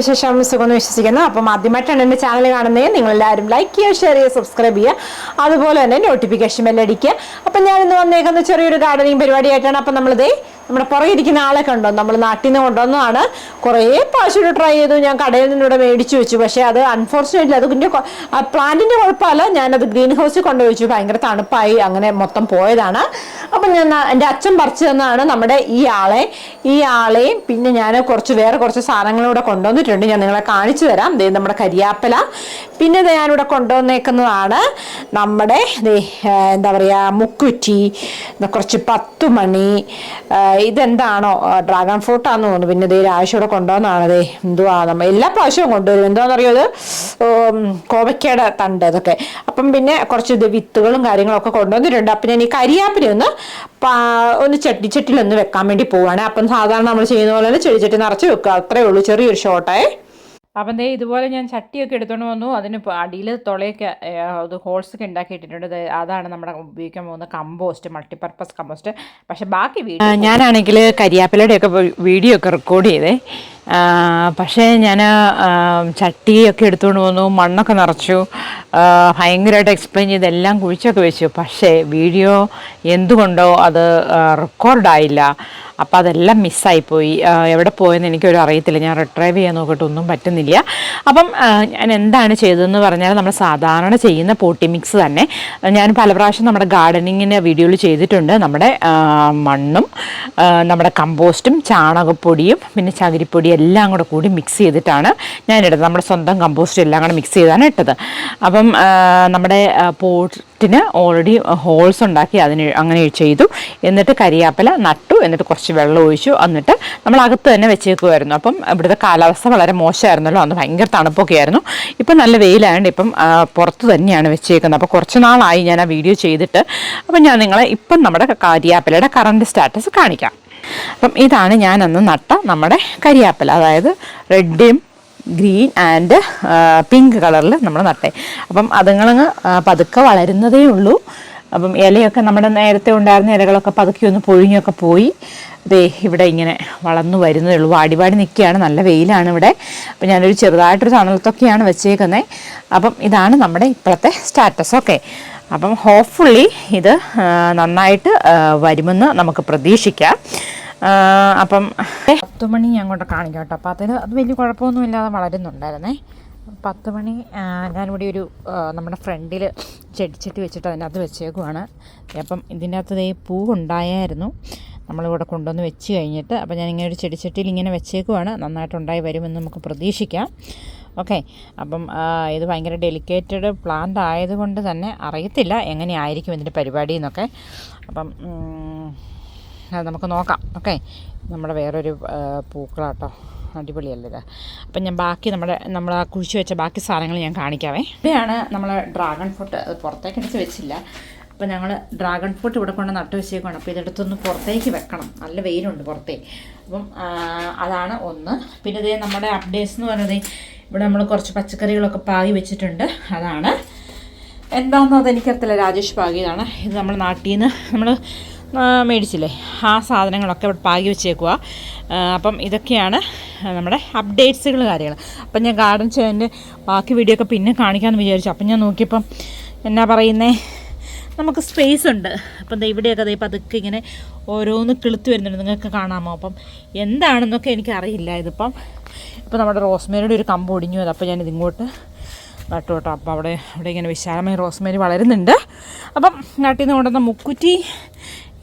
വിശേഷം സുഖമെന്ന് വിശ്വസിക്കുന്നു. അപ്പം ആദ്യമായിട്ടാണ് എന്റെ ചാനൽ കാണുന്നത് നിങ്ങളെല്ലാവരും ലൈക്ക് ചെയ്യുക ഷെയർ ചെയ്യുക സബ്സ്ക്രൈബ് ചെയ്യുക. അതുപോലെ തന്നെ നോട്ടിഫിക്കേഷൻ ബെല്ലടിക്കുക അപ്പം ഞാൻ ഇന്ന് വന്നേക്കുന്ന ചെറിയൊരു ഗാർഡനിങ് പരിപാടിയായിട്ടാണ്. അപ്പം നമ്മളിതേ നമ്മുടെ പുറകെ ഇരിക്കുന്ന ആളെ കണ്ടോ? നമ്മൾ നാട്ടിൽ നിന്ന് കൊണ്ടുവന്നതാണ്. കുറേ പ്രാവശ്യം ട്രൈ ചെയ്തു. ഞാൻ കടയിൽ നിന്ന് ഇവിടെ മേടിച്ചു വെച്ചു. പക്ഷേ അത് അൺഫോർച്ചുനേറ്റ്ലി അതിന്റെ പ്ലാന്റിന്റെ കുഴപ്പമല്ല. ഞാനത് ഗ്രീൻ ഹൗസിൽ കൊണ്ടുവച്ചു ഭയങ്കര തണുപ്പായി. അങ്ങനെ മൊത്തം പോയതാണ്. അപ്പം ഞാൻ എന്റെ അച്ഛൻ പറിച്ചു തന്നതാണ് നമ്മുടെ ഈ ആളെ. ഈ ആളെയും പിന്നെ ഞാൻ കുറച്ച് വേറെ കുറച്ച് സാധനങ്ങളൂടെ കൊണ്ടുവന്നിട്ടുണ്ട്. ഞാൻ നിങ്ങളെ കാണിച്ചു തരാം. ദേ നമ്മുടെ കരിയാപ്പല. പിന്നെ ഞാനിവിടെ കൊണ്ടുവന്നേക്കുന്നതാണ് നമ്മുടെ എന്താ പറയുക മുക്കുറ്റി കുറച്ച് പത്തുമണി ഇതെന്താണോ? ഡ്രാഗൺ ഫ്രൂട്ടാന്ന് തോന്നുന്നു. പിന്നെ ഇതേ കൊണ്ടുവന്നതാണ്. ദേ എന്തുവാ നമ്മൾ എല്ലാ പ്രാവശ്യവും കൊണ്ടുവരും. എന്താണെന്നറിയോ ഇത്? കോവയ്ക്കയുടെ തണ്ട് ഇതൊക്കെ അപ്പം പിന്നെ കുറച്ച് ഇത് വിത്തുകളും കാര്യങ്ങളൊക്കെ കൊണ്ടുവന്നിട്ടുണ്ട്. അപ്പം ഞാൻ ഈ കരിയാപ്പിനെ ഒന്ന് ഒന്ന് ചട്ടി ചട്ടിയിലൊന്ന് വെക്കാൻ വേണ്ടി പോവാണ്. അപ്പം സാധാരണ നമ്മൾ ചെയ്യുന്ന പോലെ തന്നെ ചെടിച്ചട്ടി നിറച്ച് വെക്കുക. അത്രേ ഉള്ളൂ. ചെറിയൊരു ഷോട്ടേ അപ്പം ദേ ഇതുപോലെ ഞാൻ ചട്ടിയൊക്കെ എടുത്തുകൊണ്ട് വന്നു. അതിന് അടിയിൽ തുളയൊക്കെ അത് ഹോൾസൊക്കെ ഉണ്ടാക്കിയിട്ടുണ്ട് അതാണ് നമ്മുടെ ഉപയോഗിക്കാൻ പോകുന്ന കമ്പോസ്റ്റ് മൾട്ടിപർപ്പസ് കമ്പോസ്റ്റ്. പക്ഷേ ബാക്കി വീഡിയോ ഞാനാണെങ്കിൽ കരിയാപ്പിലയുടെയൊക്കെ വീഡിയോ ഒക്കെ റെക്കോർഡ് ചെയ്തേ. പക്ഷേ ഞാൻ ചട്ടിയൊക്കെ എടുത്തുകൊണ്ട് വന്നു മണ്ണൊക്കെ നിറച്ചു. ഭയങ്കരമായിട്ട് എക്സ്പ്ലെയിൻ ചെയ്ത് എല്ലാം കുഴിച്ചൊക്കെ വെച്ചു. പക്ഷേ വീഡിയോ എന്തുകൊണ്ടോ അത് റെക്കോർഡായില്ല അപ്പോൾ അതെല്ലാം മിസ്സായിപ്പോയി എവിടെ പോയെന്ന് എനിക്കൊരു അറിയത്തില്ല. ഞാൻ റിട്രൈവ് ചെയ്യാൻ നോക്കിയിട്ട് ഒന്നും പറ്റുന്നില്ല. അപ്പം ഞാൻ എന്താണ് ചെയ്തതെന്ന് പറഞ്ഞാൽ നമ്മൾ സാധാരണ ചെയ്യുന്ന പോട്ടി മിക്സ് തന്നെ. ഞാൻ പല പ്രാവശ്യം നമ്മുടെ ഗാർഡനിങ്ങിന് വീഡിയോയിൽ ചെയ്തിട്ടുണ്ട്. നമ്മുടെ മണ്ണും നമ്മുടെ കമ്പോസ്റ്റും ചാണകപ്പൊടിയും പിന്നെ ചകിരിപ്പൊടി എല്ലാം കൂടെ കൂടി മിക്സ് ചെയ്തിട്ടാണ് ഞാൻ ഞാനിടുന്നത്. നമ്മുടെ സ്വന്തം കമ്പോസ്റ്റ് എല്ലാം കൂടെ മിക്സ് ചെയ്താണ് ഇട്ടത്. അപ്പം നമ്മുടെ പോട്ടിന് ഓൾറെഡി ഹോൾസ് ഉണ്ടാക്കി അതിന് അങ്ങനെ ചെയ്തു. എന്നിട്ട് കരിയാപ്പില നട്ടു. എന്നിട്ട് കുറച്ച് വെള്ളം ഒഴിച്ചു. എന്നിട്ട് നമ്മൾ അകത്ത് തന്നെ വെച്ചേക്കുമായിരുന്നു അപ്പം ഇവിടുത്തെ കാലാവസ്ഥ വളരെ മോശമായിരുന്നല്ലോ. അന്ന് ഭയങ്കര തണുപ്പൊക്കെ ആയിരുന്നു. ഇപ്പം നല്ല വെയിലായതുകൊണ്ട് ഇപ്പം പുറത്ത് തന്നെയാണ് വെച്ചേക്കുന്നത്. അപ്പോൾ കുറച്ച് നാളായി ഞാൻ ആ വീഡിയോ ചെയ്തിട്ട്. അപ്പം ഞാൻ നിങ്ങളെ ഇപ്പം നമ്മുടെ കരിയാപ്പിലയുടെ കറണ്ട് സ്റ്റാറ്റസ് കാണിക്കാം. അപ്പം ഇതാണ് ഞാൻ അന്ന് നട്ട നമ്മുടെ കരിയാപ്പൽ അതായത് റെഡും ഗ്രീൻ ആൻഡ് പിങ്ക് കളറിൽ നമ്മൾ നട്ടേ. അപ്പം അതുങ്ങളങ്ങ് പതുക്കെ വളരുന്നതേ ഉള്ളൂ. അപ്പം ഇലയൊക്കെ നമ്മുടെ നേരത്തെ ഉണ്ടായിരുന്ന ഇലകളൊക്കെ പതുക്കി ഒന്ന് പൊഴിഞ്ഞൊക്കെ പോയി. ദേ ഇവിടെ ഇങ്ങനെ വളർന്നു വരുന്നതേ ഉള്ളൂ. വാടി വാടി നിൽക്കുകയാണ്. നല്ല വെയിലാണ് ഇവിടെ. അപ്പം ഞാനൊരു ചെറുതായിട്ടൊരു തണലത്തൊക്കെയാണ് വെച്ചേക്കുന്നത് അപ്പം ഇതാണ് നമ്മുടെ ഇപ്പോഴത്തെ സ്റ്റാറ്റസ്. ഓക്കെ. അപ്പം ഹോപ്പ്ഫുള്ളി ഇത് നന്നായിട്ട് വരുമെന്ന് നമുക്ക് പ്രതീക്ഷിക്കാം. അപ്പം പത്ത് മണി ഞാൻ കൊണ്ട് കാണിക്കാം കേട്ടോ. അപ്പം അതിന് അത് വലിയ കുഴപ്പമൊന്നും ഇല്ലാതെ വളരുന്നുണ്ടായിരുന്നേ. പത്ത് മണി ഞാനിവിടെ ഒരു നമ്മുടെ ഫ്രണ്ടിൽ ചെടിച്ചട്ടി വെച്ചിട്ട് അതിനകത്ത് വെച്ചേക്കുവാണ്. അപ്പം ഇതിന്റെ അകത്ത് ഈ പൂ ഉണ്ടായായിരുന്നു നമ്മളിവിടെ കൊണ്ടുവന്ന് വെച്ച് കഴിഞ്ഞിട്ട് അപ്പം ഞാനിങ്ങനെ ഒരു ചെടിച്ചട്ടിയിൽ ഇങ്ങനെ വെച്ചേക്കുവാണ്. നന്നായിട്ടുണ്ടായി വരുമെന്ന് നമുക്ക് പ്രതീക്ഷിക്കാം. ഓക്കെ. അപ്പം ഇത് ഭയങ്കര ഡെലിക്കേറ്റഡ് പ്ലാന്റ് ആയതുകൊണ്ട് തന്നെ അറിയത്തില്ല എങ്ങനെയായിരിക്കും ഇതിന്റെ പരിപാടി എന്നൊക്കെ. അപ്പം അത് നമുക്ക് നോക്കാം. ഓക്കെ. നമ്മുടെ വേറൊരു പൂക്കളാട്ടോ. അടിപൊളിയല്ലേ അപ്പം ഞാൻ ബാക്കി നമ്മുടെ നമ്മൾ ആ കുഴിച്ച് വെച്ച ബാക്കി സാധനങ്ങൾ ഞാൻ കാണിക്കാവേ. ഇവിടെയാണ് നമ്മൾ ഡ്രാഗൺ ഫ്രൂട്ട് അത് പുറത്തേക്ക് എടുത്ത് വെച്ചില്ല. അപ്പം ഞങ്ങൾ ഡ്രാഗൺ ഫ്രൂട്ട് ഇവിടെ കൊണ്ട് നട്ടു വെച്ചേക്കാണ് അപ്പോൾ ഇതെടുത്തൊന്ന് പുറത്തേക്ക് വെക്കണം. നല്ല വെയിലുണ്ട് പുറത്തേ. അപ്പം അതാണ് ഒന്ന്. പിന്നെ ഇതേ നമ്മുടെ അപ്ഡേറ്റ്സ് എന്ന് പറയുന്നത് ഇവിടെ നമ്മൾ കുറച്ച് പച്ചക്കറികളൊക്കെ പാകി വെച്ചിട്ടുണ്ട്. അതാണ്. എന്താണെന്നത് എനിക്കറിയത്തില്ല രാജേഷ് പാകിയതാണ്. ഇത് നമ്മൾ നാട്ടിൽ നിന്ന് നമ്മൾ മേടിച്ചില്ലേ? ആ സാധനങ്ങളൊക്കെ ഇവിടെ പാകി വെച്ചേക്കുക അപ്പം ഇതൊക്കെയാണ് നമ്മുടെ അപ്ഡേറ്റ്സുകൾ കാര്യങ്ങൾ അപ്പം ഞാൻ ഗാർഡൻ ചെയ്യുന്നതിന്റെ ബാക്കി വീഡിയോ ഒക്കെ പിന്നെ കാണിക്കാമെന്ന് വിചാരിച്ചു. അപ്പം ഞാൻ നോക്കിയപ്പം എന്നാ പറയുന്നേ? നമുക്ക് സ്പേസ് ഉണ്ട്. അപ്പം ദേ ഇവിടെയൊക്കെ ദേ പതുക്കെ ഇങ്ങനെ ഓരോന്ന് കിളുത്ത് വരുന്നുണ്ട്. നിങ്ങൾക്ക് കാണാമോ? അപ്പം എന്താണെന്നൊക്കെ എനിക്കറിയില്ല ഇതിപ്പം. ഇപ്പം നമ്മുടെ റോസ്മേരിയുടെ ഒരു കമ്പ് ഒടിഞ്ഞു അത് അപ്പോൾ ഞാനിതിങ്ങോട്ട് നട്ടു കേട്ടോ. അപ്പോൾ അവിടെ അവിടെ ഇങ്ങനെ വിശാലമായി റോസ്മേരി വളരുന്നുണ്ട്. അപ്പം നാട്ടിൽ നിന്ന് കൊണ്ടുവന്ന മുക്കുറ്റി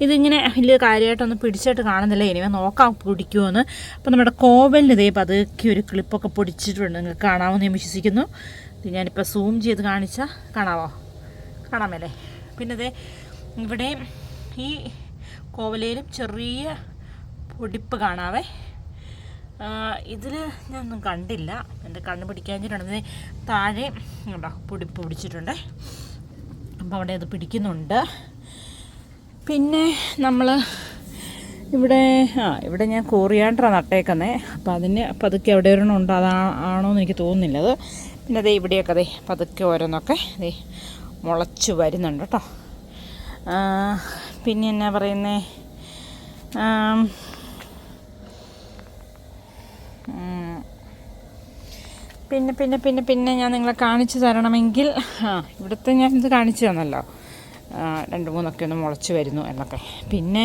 ഇതിങ്ങനെ വലിയ കാര്യമായിട്ടൊന്നും പിടിച്ചിട്ട് കാണുന്നില്ല. ഇനി നോക്കാം പിടിക്കുമോയെന്ന് അപ്പം നമ്മുടെ കോവലിന് ഇതേ പതുക്കെ ഒരു ക്ലിപ്പൊക്കെ പൊടിച്ചിട്ടുണ്ട്. നിങ്ങൾക്ക് കാണാമെന്ന് ഞാൻ വിശ്വസിക്കുന്നു. ഇത് ഞാനിപ്പോൾ സൂം ചെയ്ത് കാണിച്ചാൽ കാണാമോ കാണാമല്ലേ? പിന്നെ ഇതേ ഇവിടെ ഈ കോവലയിലും ചെറിയ പൊടിപ്പ് കാണാവേ. ഇതിൽ ഞാനൊന്നും കണ്ടില്ല. എന്റെ കണ്ണ് പിടിക്കാൻ പിടിക്കാഞ്ഞിട്ടാണ് താഴെ ഉണ്ടോ പൊടിപ്പ് പിടിച്ചിട്ടുണ്ട്. അപ്പോൾ അവിടെ അത് പിടിക്കുന്നുണ്ട്. പിന്നെ നമ്മൾ ഇവിടെ ആ ഇവിടെ ഞാൻ കോറിയാണ്ടറാണ് നട്ടേക്കുന്നത് അപ്പോൾ അതിന് പതുക്കെ എവിടെ ഒരെണ്ണം ഉണ്ട്. അതാ ആണോ എന്ന് എനിക്ക് തോന്നുന്നില്ല. അത് പിന്നെ അതേ ഇവിടെയൊക്കെ അതെ പതുക്കെ ഓരോന്നൊക്കെ ദേ മുളച്ച് വരുന്നുണ്ട് കേട്ടോ. പിന്നെ എന്നാ പറയുന്നേ? പിന്നെ പിന്നെ പിന്നെ പിന്നെ ഞാൻ നിങ്ങളെ കാണിച്ചു തരണമെങ്കിൽ ആ ഇവിടുത്തെ ഞാൻ ഇത് കാണിച്ചു തന്നല്ലോ. രണ്ട് മൂന്നൊക്കെ ഒന്ന് മുളച്ച് വരുന്നു എന്നൊക്കെ. പിന്നെ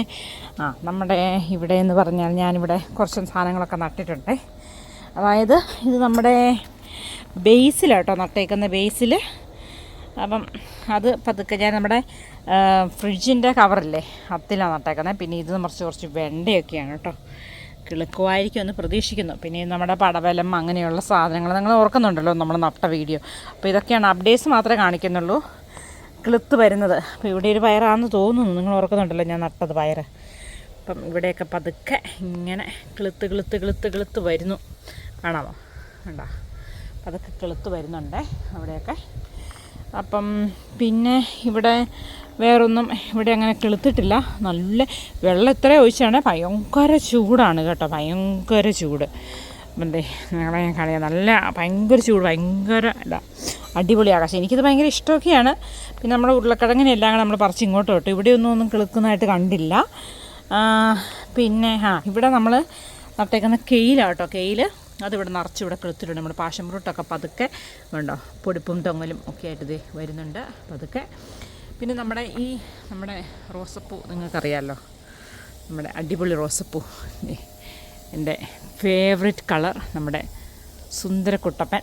ആ നമ്മുടെ ഇവിടെ എന്ന് പറഞ്ഞാൽ ഞാനിവിടെ കുറച്ച് സാധനങ്ങളൊക്കെ നട്ടിട്ടുണ്ട്. അതായത് ഇത് നമ്മുടെ ബേസിലാട്ടോ നട്ടേക്കുന്ന ബേസിൽ അപ്പം അത് പതുക്കെ ഞാൻ നമ്മുടെ ഫ്രിഡ്ജിന്റെ കവറില്ലേ അത്തിലാണ് നട്ടേക്കുന്നത് പിന്നെ ഇത് കുറച്ച് കുറച്ച് വെണ്ടയൊക്കെയാണ് കേട്ടോ. കിളുക്കുമായിരിക്കും എന്ന് പ്രതീക്ഷിക്കുന്നു. പിന്നെ നമ്മുടെ പടവലം അങ്ങനെയുള്ള സാധനങ്ങൾ നിങ്ങൾ ഓർക്കുന്നുണ്ടല്ലോ നമ്മൾ നട്ട വീഡിയോ. അപ്പോൾ ഇതൊക്കെയാണ് അപ്ഡേറ്റ്സ് മാത്രമേ കാണിക്കുന്നുള്ളൂ. കിളുത്ത് വരുന്നത്. അപ്പോൾ ഇവിടെ ഒരു പയറാണെന്ന് തോന്നുന്നു. നിങ്ങൾ ഓർക്കുന്നുണ്ടല്ലോ ഞാൻ നട്ടത് പയർ അപ്പം ഇവിടെയൊക്കെ പതുക്കെ ഇങ്ങനെ കിളുത്ത് കിളുത്ത് കിളുത്ത് കിളുത്ത് വരുന്നു. കാണാമോ? കണ്ടോ? പതുക്കെ കിളുത്ത് വരുന്നുണ്ടേ. അവിടെയൊക്കെ അപ്പം പിന്നെ ഇവിടെ വേറൊന്നും ഇവിടെ അങ്ങനെ കിളുത്തിട്ടില്ല. നല്ല വെള്ളം ഇത്ര ഒഴിച്ചാണ്? ഭയങ്കര ചൂടാണ് കേട്ടോ. ഭയങ്കര ചൂട്. എന്തേ ഞങ്ങളെ ഞാൻ കളിയാ നല്ല ഭയങ്കര ചൂട് ഭയങ്കര ഇതാ. അടിപൊളി ആകാശം. എനിക്കിത് ഭയങ്കര ഇഷ്ടമൊക്കെയാണ്. പിന്നെ നമ്മുടെ ഉരുളക്കിഴങ്ങിനെല്ലാം കൂടെ നമ്മൾ പറിച്ച് ഇങ്ങോട്ട് വിട്ടു ഇവിടെയൊന്നും ഒന്നും കിളുക്കുന്നതായിട്ട് കണ്ടില്ല. പിന്നെ ആ ഇവിടെ നമ്മൾ നട്ടേക്കുന്ന കെയിലാട്ടോ കെയിൽ അതിവിടെ നിറച്ച് ഇവിടെ കിളുത്തിട്ടുണ്ട് നമ്മുടെ പാഷൻ ഫ്രൂട്ടൊക്കെ പതുക്കെ ഉണ്ടോ പൊടിപ്പും തൊങ്ങലും ഒക്കെ ആയിട്ട് ഇത് വരുന്നുണ്ട് പതുക്കെ. പിന്നെ നമ്മുടെ ഈ നമ്മുടെ റോസപ്പൂ നിങ്ങൾക്കറിയാമല്ലോ നമ്മുടെ അടിപൊളി റോസപ്പൂ. എന്റെ ഫേവറേറ്റ് കളർ നമ്മുടെ സുന്ദരക്കുട്ടപ്പൻ.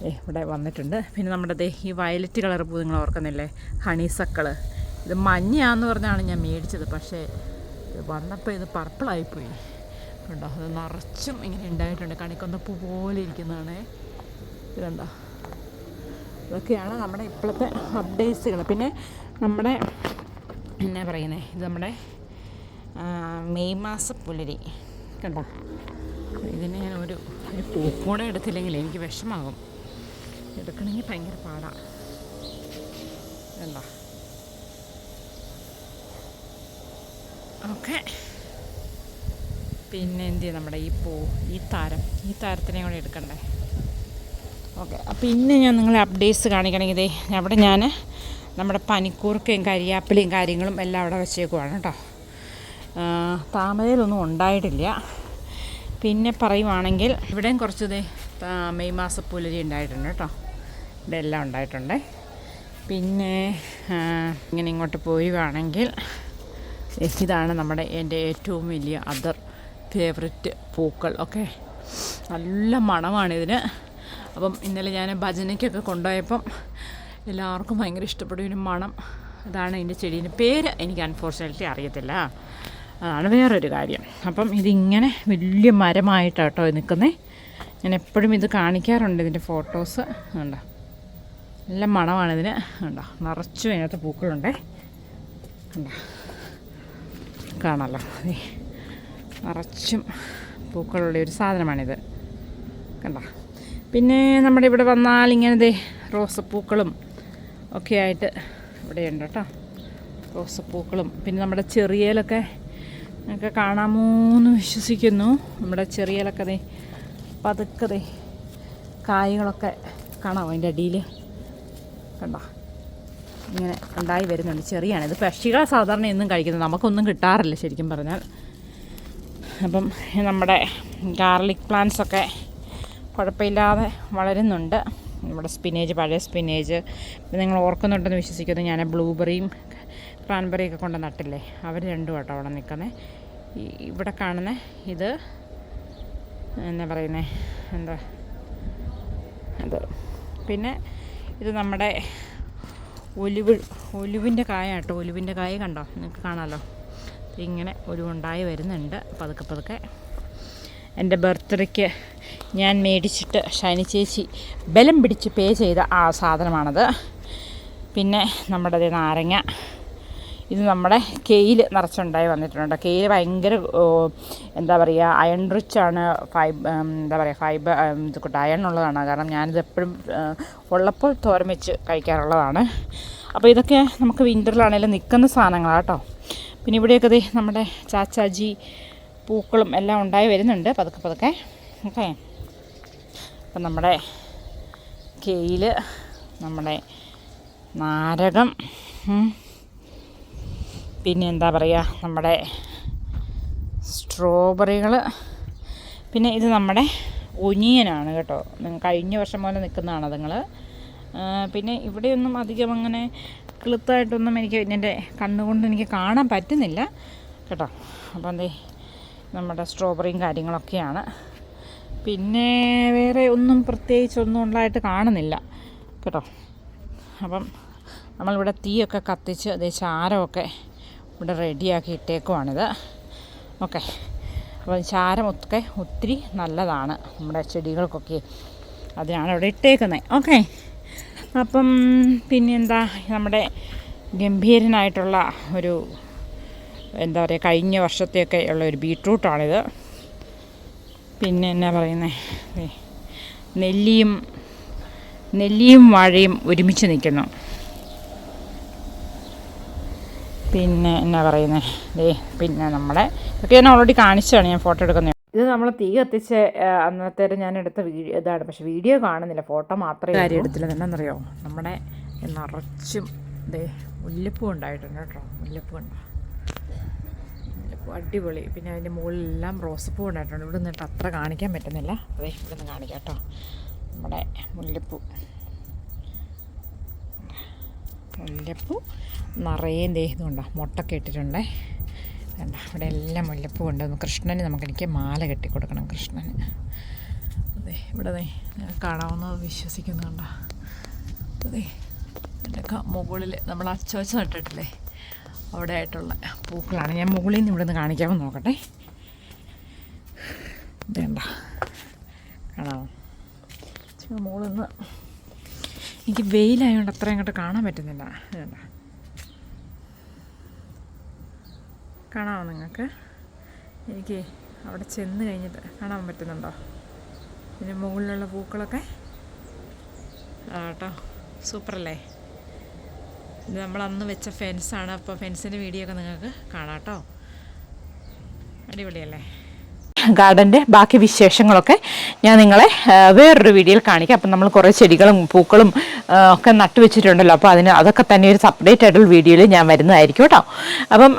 ദേ ഇവിടെ വന്നിട്ടുണ്ട്. പിന്നെ നമ്മുടെ ദേ ഈ വയലറ്റ് കളർ പൂ നിങ്ങൾ ഓർക്കുന്നില്ലേ? ഹണീസക്കൾ ഇത് മഞ്ഞയാന്ന് പറഞ്ഞാണ് ഞാൻ മേടിച്ചത് പക്ഷേ വന്നപ്പോൾ ഇത് പർപ്പിളായിപ്പോയി കണ്ടോ? അത് നിറച്ചും ഇങ്ങനെ ഉണ്ടായിട്ടുണ്ട്. കണിക്കൊന്ന പോലെ ഇരിക്കുന്നതാണേ. ഇതുണ്ടോ? ഇതൊക്കെയാണ് നമ്മുടെ ഇപ്പോഴത്തെ അപ്ഡേറ്റ്സുകൾ പിന്നെ നമ്മുടെ എന്നാ പറയുന്നത് ഇത് നമ്മുടെ മെയ് മാസ പുലരി. കണ്ടോ? ഇതിന് ഞാൻ ഒരു ഒരു പൂക്കൂടെ എടുത്തില്ലെങ്കിൽ എനിക്ക് വിഷമാകും. എടുക്കണമെങ്കിൽ ഭയങ്കര പാടാണ് കണ്ടോ? ഓക്കെ. പിന്നെ എന്ത് ചെയ്യും നമ്മുടെ ഈ പൂ ഈ താരം ഈ താരത്തിനെയും കൂടെ എടുക്കണ്ടേ? ഓക്കെ പിന്നെ ഞാൻ നിങ്ങളെ അപ്ഡേറ്റ്സ് കാണിക്കണമെങ്കിൽ ദേ അവിടെ ഞാൻ നമ്മുടെ പനിക്കൂർക്കയും കരിയാപ്പിലയും കാര്യങ്ങളും എല്ലാം അവിടെ വെച്ചേക്കുവാണ് കേട്ടോ. താമരയിലൊന്നും ഉണ്ടായിട്ടില്ല. പിന്നെ പറയുവാണെങ്കിൽ ഇവിടെയും കുറച്ച് ദേ താ- മെയ് മാസ പുലരി ഉണ്ടായിട്ടുണ്ട് കേട്ടോ. ഇതെല്ലാം ഉണ്ടായിട്ടുണ്ട്. പിന്നെ ഇങ്ങനെ ഇങ്ങോട്ട് പോവുകയാണെങ്കിൽ ഇതാണ് നമ്മുടെ എന്റെ ഏറ്റവും വലിയ അതർ. ഫേവററ്റ് പൂക്കൾ. ഓക്കെ നല്ല മണമാണ് ഇതിന്. അപ്പം ഇന്നലെ ഞാൻ ഭജനയ്ക്കൊക്കെ കൊണ്ടുപോയപ്പം എല്ലാവർക്കും ഭയങ്കര ഇഷ്ടപ്പെടും ഇതിന് മണം. അതാണ് ഇതിന്റെ ചെടീന്റെ പേര്. എനിക്ക് അൺഫോർച്ചുനേറ്റ്ലി അറിയത്തില്ല. അതാണ് വേറൊരു കാര്യം. അപ്പം ഇതിങ്ങനെ വലിയ മരമായിട്ടാട്ടോ നിൽക്കുന്നത് ഞാൻ എപ്പോഴും ഇത് കാണിക്കാറുണ്ട് ഇതിന്റെ ഫോട്ടോസ് ഉണ്ടോ നല്ല മണമാണ് ഇതിന്. ഉണ്ടോ നിറച്ചും അതിനകത്ത് പൂക്കളുണ്ടേ. ഉണ്ടോ കാണാമല്ലോ നിറച്ചും പൂക്കളുള്ള ഒരു സാധനമാണിത്. കണ്ട? പിന്നെ നമ്മുടെ ഇവിടെ വന്നാൽ ഇങ്ങനത്തെ റോസപ്പൂക്കളും ഒക്കെ ആയിട്ട് ഇവിടെയുണ്ട് കേട്ടോ. റോസപ്പൂക്കളും. പിന്നെ നമ്മുടെ ചെറിയലൊക്കെ ഒക്കെ കാണാമോ എന്ന് വിശ്വസിക്കുന്നു. നമ്മുടെ ചെറിയലൊക്കെ ദേ പതുക്കെ ദേ കായകളൊക്കെ കാണാമോ അതിന്റെ അടിയിൽ. കണ്ടോ? ഇങ്ങനെ ഉണ്ടായി വരുന്നുണ്ട്. ചെറിയാണ്. ഇത് പക്ഷികളെ സാധാരണ എന്നും കഴിക്കുന്നത്. നമുക്കൊന്നും കിട്ടാറില്ല ശരിക്കും പറഞ്ഞാൽ. അപ്പം നമ്മുടെ ഗാർലിക് പ്ലാന്റ്സ് ഒക്കെ കുഴപ്പമില്ലാതെ വളരുന്നുണ്ട്. നമ്മുടെ സ്പിനേജ് പഴയ സ്പിനേജ്. നിങ്ങൾ ഓർക്കുന്നുണ്ടെന്ന് വിശ്വസിക്കുന്നു. ഞാൻ ബ്ലൂബെറിയും ക്രാൻബെറിയും ഒക്കെ കൊണ്ട് നട്ടില്ലേ? അവർ രണ്ടും കേട്ടോ അവിടെ നിൽക്കുന്നത് ഇവിടെ കാണുന്ന ഇത് എന്താ പറയുന്നത് എന്താ? അത് പിന്നെ ഇത് നമ്മുടെ ഒലിവ് ഒലിവിന്റെ കായ കേട്ടോ ഒലിവിന്റെ കായ കണ്ടോ? നിങ്ങൾക്ക് കാണാമല്ലോ. ഇങ്ങനെ ഒലിവുണ്ടായി വരുന്നുണ്ട്. പതുക്കെ പതുക്കെ. എന്റെ ബർത്ത്ഡേക്ക് ഞാൻ മേടിച്ചിട്ട് ഷൈനി ചേച്ചി ബലം പിടിച്ച് പേ ചെയ്ത ആ സാധനമാണത്. പിന്നെ നമ്മുടെ നാരങ്ങ. ഇത് നമ്മുടെ കെയിൽ നിറച്ചുണ്ടായി വന്നിട്ടുണ്ട്. കെയിൽ ഭയങ്കര എന്താ പറയുക അയൺ റിച്ച് ആണ് ഫൈബ് എന്താ പറയുക ഫൈബർ ഇത് കൂട്ട് അയൺ ഉള്ളതാണ്. കാരണം ഞാനിത് എപ്പോഴും ഉള്ളപ്പോൾ തോരൻ വെച്ച് കഴിക്കാറുള്ളതാണ്. അപ്പോൾ ഇതൊക്കെ നമുക്ക് വിന്ററിലാണെങ്കിലും നിൽക്കുന്ന സാധനങ്ങളാണ് കേട്ടോ. പിന്നെ ഇവിടെയൊക്കെ ദേ നമ്മുടെ ചാച്ചാജി പൂക്കളും എല്ലാം ഉണ്ടായി വരുന്നുണ്ട്. പതുക്കെ പതുക്കെ. ഓക്കെ. അപ്പം നമ്മുടെ കെയിൽ നമ്മുടെ നാരകം പിന്നെ എന്താ പറയുക നമ്മുടെ സ്ട്രോബെറികൾ പിന്നെ ഇത് നമ്മുടെ ഒനിയനാണ് കേട്ടോ. കഴിഞ്ഞ വർഷം പോലെ നിൽക്കുന്നതാണ് അതുങ്ങൾ പിന്നെ ഇവിടെയൊന്നും അധികം അങ്ങനെ കിളുത്തായിട്ടൊന്നും എനിക്ക് എന്റെ കണ്ണുകൊണ്ട് എനിക്ക് കാണാൻ പറ്റുന്നില്ല. കേട്ടോ? അപ്പം എന്തേ നമ്മുടെ സ്ട്രോബെറിയും കാര്യങ്ങളൊക്കെയാണ്. പിന്നെ വേറെ ഒന്നും പ്രത്യേകിച്ച് ഒന്നും ഉണ്ടായിട്ട് കാണുന്നില്ല. കേട്ടോ? അപ്പം നമ്മളിവിടെ തീയൊക്കെ കത്തിച്ച് അതേ ചാരമൊക്കെ ഇവിടെ റെഡിയാക്കി ഇട്ടേക്കുവാണിത്. ഓക്കെ. അപ്പോൾ ചാരമൊക്കെ ഒത്തിരി നല്ലതാണ്. നമ്മുടെ ചെടികൾക്കൊക്കെ അതിനാണ് ഇവിടെ ഇട്ടേക്കുന്നത് ഓക്കെ. അപ്പം പിന്നെന്താ നമ്മുടെ ഗംഭീരനായിട്ടുള്ള ഒരു എന്താ പറയുക കഴിഞ്ഞ വർഷത്തെയൊക്കെ ഉള്ള ഒരു ബീട്രൂട്ടാണിത്. പിന്നെ എന്നാ പറയുന്നത് നെല്ലിയും നെല്ലിയും വാഴയും ഒരുമിച്ച് നിൽക്കുന്നു. പിന്നെ എന്നാ പറയുന്നത് ദേ പിന്നെ നമ്മുടെ ഇതൊക്കെ ഞാൻ ഓൾറെഡി കാണിച്ചതാണ് ഞാൻ ഫോട്ടോ എടുക്കുന്നത്. നമ്മൾ തീ കത്തിച്ച് അന്നത്തേരം ഞാൻ എടുത്ത വീഡിയോ ഇതാണ്. പക്ഷെ വീഡിയോ കാണുന്നില്ല. ഫോട്ടോ മാത്രമേ കാര്യം എടുത്തില്ല. എന്നാണെന്നറിയോ നമ്മുടെ നിറച്ചും ദേ മുല്ലപ്പൂ ഉണ്ടായിട്ടുണ്ട് കേട്ടോ. മുല്ലപ്പൂ ഉണ്ടോ. മുല്ലപ്പൂ അടിപൊളി. പിന്നെ അതിന്റെ മുകളിലെല്ലാം റോസപ്പൂ ഉണ്ടായിട്ടുണ്ട്. ഇവിടെ നിന്നിട്ട് അത്ര കാണിക്കാൻ പറ്റുന്നില്ല. അതെ ഇവിടെ നിന്ന് കാണിക്കാം കേട്ടോ. നമ്മുടെ മുല്ലപ്പൂ. മുല്ലപ്പൂ നിറയെ കൊണ്ടാണ് മുട്ടൊക്കെ ഇട്ടിട്ടുണ്ടേ. വേണ്ട അവിടെ എല്ലാം മുല്ലപ്പൂ ഉണ്ട്. കൃഷ്ണന് നമുക്ക് എനിക്ക് മാല കെട്ടി കൊടുക്കണം കൃഷ്ണന്. അതെ ഇവിടെ ദേ കാണാവുന്നത് വിശ്വസിക്കുന്നുണ്ടോ. അതെ എന്റെ മുകളിൽ നമ്മൾ അച്ചോച്ച നട്ടിട്ടില്ലേ? അവിടെ ആയിട്ടുള്ള പൂക്കളാണ്. ഞാൻ മുകളിൽ നിന്ന് ഇവിടെ നിന്ന് കാണിക്കാമെന്ന് നോക്കട്ടെ. ഇതേണ്ട കാണാമോ മുകളിൽ നിന്ന് എനിക്ക് വെയിലായതുകൊണ്ട് അത്രയും അങ്ങോട്ട് കാണാൻ പറ്റുന്നില്ല. ഇതേണ്ട? കാണാമോ നിങ്ങൾക്ക്? എനിക്ക് അവിടെ ചെന്ന് കഴിഞ്ഞിട്ട് കാണാൻ പറ്റുന്നുണ്ടോ? ഇതിന് മുകളിലുള്ള പൂക്കളൊക്കെ? ആ കേട്ടോ. സൂപ്പറല്ലേ? ഇത് നമ്മൾ അന്ന് വെച്ച ഫെൻസാണ് അപ്പോൾ ഫെൻസിന്റെ വീഡിയോ ഒക്കെ നിങ്ങൾക്ക് കാണാം കേട്ടോ. അടിപൊളിയല്ലേ? ഗാർഡന്റെ ബാക്കി വിശേഷങ്ങളൊക്കെ ഞാൻ നിങ്ങളെ വേറൊരു വീഡിയോയിൽ കാണിക്കാം. അപ്പം നമ്മൾ കുറേ ചെടികളും പൂക്കളും ഒക്കെ നട്ടു വെച്ചിട്ടുണ്ടല്ലോ. അപ്പോൾ അതിന് അതൊക്കെ തന്നെ ഒരു സെപ്പറേറ്റ് ആയിട്ടുള്ള വീഡിയോയിൽ ഞാൻ വരുന്നതായിരിക്കും കേട്ടോ. അപ്പം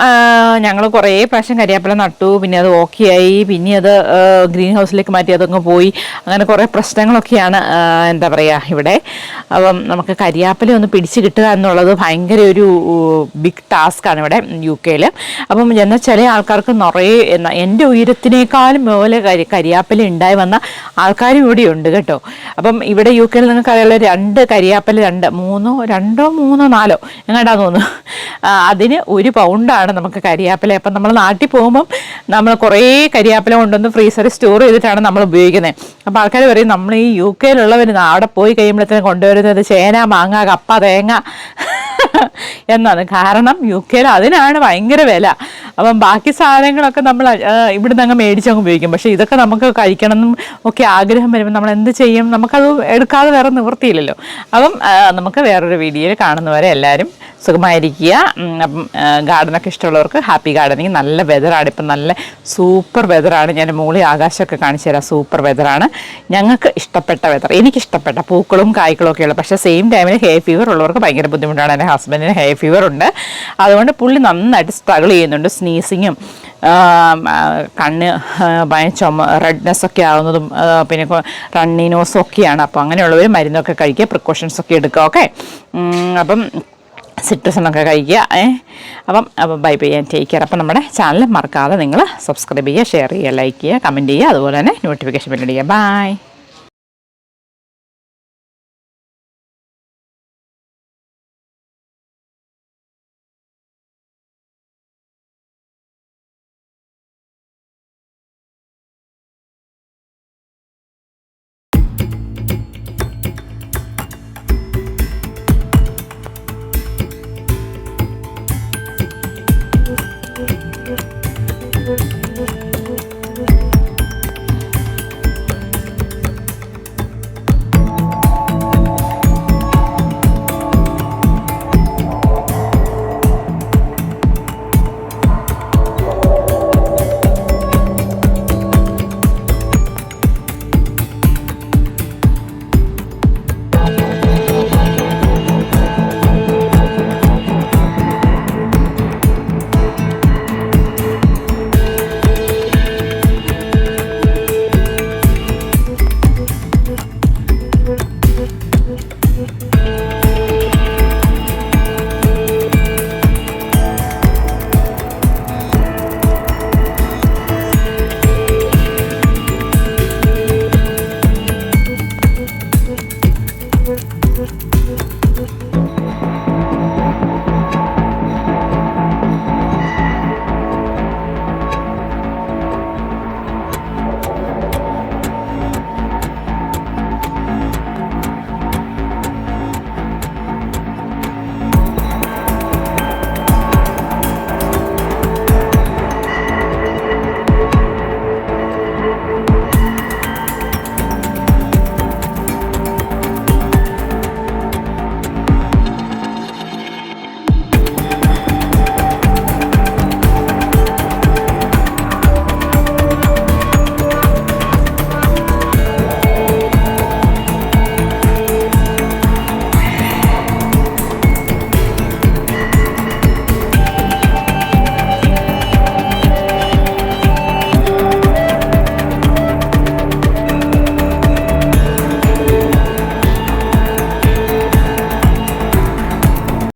ഞങ്ങൾ കുറേ പ്രാവശ്യം കരിയാപ്പില നട്ടു പിന്നെ അത് ഓക്കെ ആയി. പിന്നെ അത് ഗ്രീൻ ഹൗസിലേക്ക് മാറ്റി അതങ്ങ് പോയി. അങ്ങനെ കുറേ പ്രശ്നങ്ങളൊക്കെയാണ് എന്താ പറയുക ഇവിടെ. അപ്പം നമുക്ക് കരിയാപ്പില ഒന്ന് പിടിച്ച് കിട്ടുക എന്നുള്ളത് ഭയങ്കര ഒരു ബിഗ് ടാസ്ക്കാണ് ഇവിടെ യു കെയിൽ അപ്പം എന്നാൽ ചില ആൾക്കാർക്ക് നിറയെ എന്റെ ഉയരത്തിനേക്കാളും പോലെ കരി കരിയാപ്പല ഉണ്ടായി വന്ന ആൾക്കാരും ഇവിടെ ഉണ്ട് കേട്ടോ. അപ്പം ഇവിടെ യു കെയിൽ നിങ്ങൾക്ക് അറിയാനുള്ള രണ്ട് കരിയാപ്പല രണ്ട് മൂന്നോ രണ്ടോ മൂന്നോ നാലോ എങ്ങാണ്ടാ തോന്നുന്നു. അതിന് ഒരു പൗണ്ടാണ് നമുക്ക് കരിയാപ്പല. അപ്പം നമ്മൾ നാട്ടിൽ പോകുമ്പം നമ്മൾ കുറേ കരിയാപ്പല കൊണ്ടുവന്ന് ഫ്രീസറിൽ സ്റ്റോർ ചെയ്തിട്ടാണ് നമ്മൾ ഉപയോഗിക്കുന്നത്. അപ്പം ആൾക്കാർ പറയും നമ്മൾ ഈ യു കെയിലുള്ളവർ അവിടെ പോയി കഴിയുമ്പോഴത്തേനും കൊണ്ടുവരുന്നത് ചേന മാങ്ങ കപ്പ തേങ്ങ. എന്നാണ്. കാരണം യു കെയിൽ അതിനാണ് ഭയങ്കര വില. അപ്പം ബാക്കി സാധനങ്ങളൊക്കെ നമ്മൾ ഇവിടുന്ന് അങ്ങ് മേടിച്ചങ്ങ് ഉപയോഗിക്കും. പക്ഷേ ഇതൊക്കെ നമുക്ക് കഴിക്കണം എന്നും ഒക്കെ ആഗ്രഹം വരുമ്പോൾ നമ്മൾ എന്ത് ചെയ്യും? നമുക്കത് എടുക്കാതെ വേറെ നിവൃത്തിയില്ലല്ലോ. അപ്പം നമുക്ക് വേറൊരു വീഡിയോയിൽ കാണുന്നവരെ എല്ലാവരും സുഖമായിരിക്കുക. അപ്പം ഗാർഡനൊക്കെ ഇഷ്ടമുള്ളവർക്ക് ഹാപ്പി ഗാർഡനിങ്. നല്ല വെതറാണ്. ഇപ്പം നല്ല സൂപ്പർ വെതറാണ്. ഞാൻ മുകളിൽ ആകാശമൊക്കെ കാണിച്ചു തരാം. സൂപ്പർ വെതറാണ്. ഞങ്ങൾക്ക് ഇഷ്ടപ്പെട്ട വെതർ. എനിക്കിഷ്ടപ്പെട്ട പൂക്കളും കായ്ക്കളും ഒക്കെ ഉള്ളത് പക്ഷേ സെയിം ടൈമിൽ ഹെയർ ഫീവർ ഉള്ളവർക്ക് ഭയങ്കര ബുദ്ധിമുട്ടാണ്. എന്റെ ഹസ്ബൻഡിന് ഹെയർ ഫീവർ ഉണ്ട്. അതുകൊണ്ട് പുള്ളി നന്നായിട്ട് സ്ട്രഗിൾ ചെയ്യുന്നുണ്ട്. സ്നീസിങ്ങും കണ്ണ് ഭയങ്കര ഭയ ചുമ റെഡ്നെസ് ഒക്കെ ആവുന്നതും പിന്നെ റണ്ണിനോസും ഒക്കെയാണ് അപ്പോൾ അങ്ങനെയുള്ളവർ മരുന്നൊക്കെ കഴിക്കുക പ്രിക്കോഷൻസ് ഒക്കെ എടുക്കുക. ഓക്കെ? അപ്പം സിട്രസണൊക്കെ കഴിക്കുക ഏ. അപ്പം അപ്പം bye bye and take care. അപ്പം നമ്മുടെ ചാനൽ മറക്കാതെ നിങ്ങൾ സബ്സ്ക്രൈബ് ചെയ്യുക ഷെയർ ചെയ്യുക ലൈക്ക് ചെയ്യുക കമന്റ് ചെയ്യുക അതുപോലെ തന്നെ നോട്ടിഫിക്കേഷൻ ബില്ലടിക്കുക ബൈ.